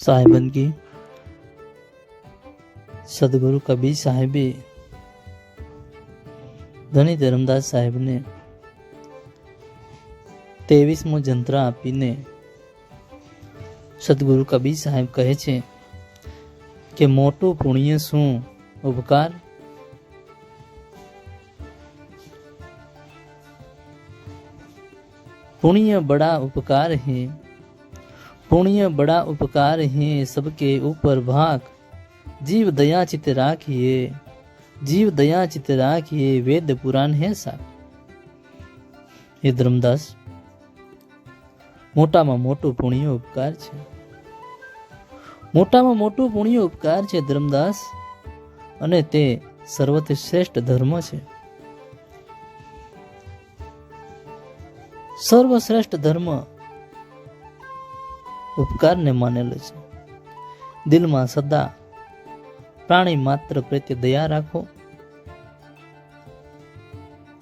સાહેબનગી સદગુરુ કબીર સાહેબે ધણી ધરમદાસ સાહેબને ત્રેવીસમો જંત્ર આપીને સદગુરુ કબીર સાહેબ કહે છે કે મોટું પુણ્ય શું ઉપકાર પુણ્ય બડા ઉપકાર હે पुण्य बड़ा उपकार है सबके ऊपर भाग जीव दया चित राखिए जीव दया चित राखिए वेद पुराण है સાહેબ એ ધર્મદાસ મોટામાં મોટું પુણ્ય ઉપકાર છે મોટામાં મોટું પુણ્ય ઉપકાર છે ધર્મદાસ અને તે સર્વથી શ્રેષ્ઠ ધર્મ છે સર્વશ્રેષ્ઠ ધર્મ ઉપકારને માનેલો છે. દિલમાં સદા પ્રાણી માત્ર પ્રત્યે દયા રાખો.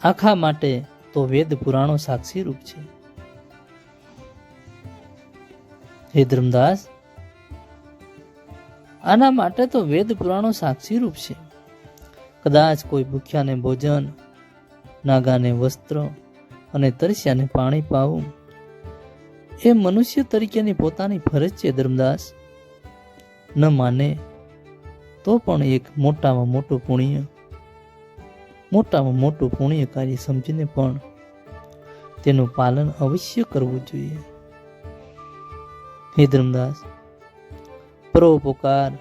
આખા માટે તો વેદ પુરાણો સાક્ષી રૂપ છે. હે ધર્મદાસ, આના માટે તો વેદ પુરાણો સાક્ષી રૂપ છે. કદાચ કોઈ ભૂખ્યાને ભોજન, નાગાને વસ્ત્ર અને તરસ્યાને પાણી પાવું. એ મનુષ્ય તરીકેની પોતાની ફરજ છે, ધર્મદાસ. ન માને તો પણ એક મોટામાં મોટું પુણ્ય, મોટામાં મોટું પુણ્ય કાર્ય સમજીને પણ તેનું પાલન અવશ્ય કરવું જોઈએ. હે ધર્મદાસ, પરોપકાર,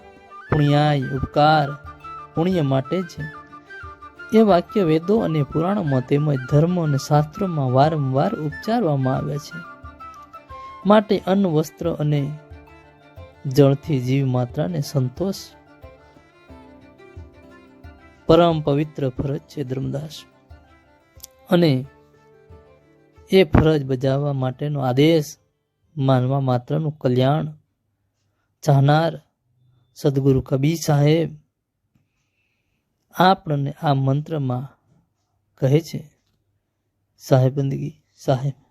પુણ્યાય, ઉપકાર પુણ્ય માટે છે એ વાક્ય વેદો અને પુરાણોમાં તેમજ ધર્મ અને શાસ્ત્રોમાં વારંવાર ઉપચારવામાં આવે છે. માટે અન્ન, વસ્ત્ર અને જળથી જીવ માત્રાને સંતોષ. પરમ પવિત્ર ફરજ છે ધર્મદાસ. અને એ ફરજ બજાવવા માટેનો આદેશ માનવા માત્રનું કલ્યાણ ચાહનાર સદગુરુ કબીર સાહેબ આપણને આ મંત્રમાં કહે છે. સાહેબંદગી સાહેબ.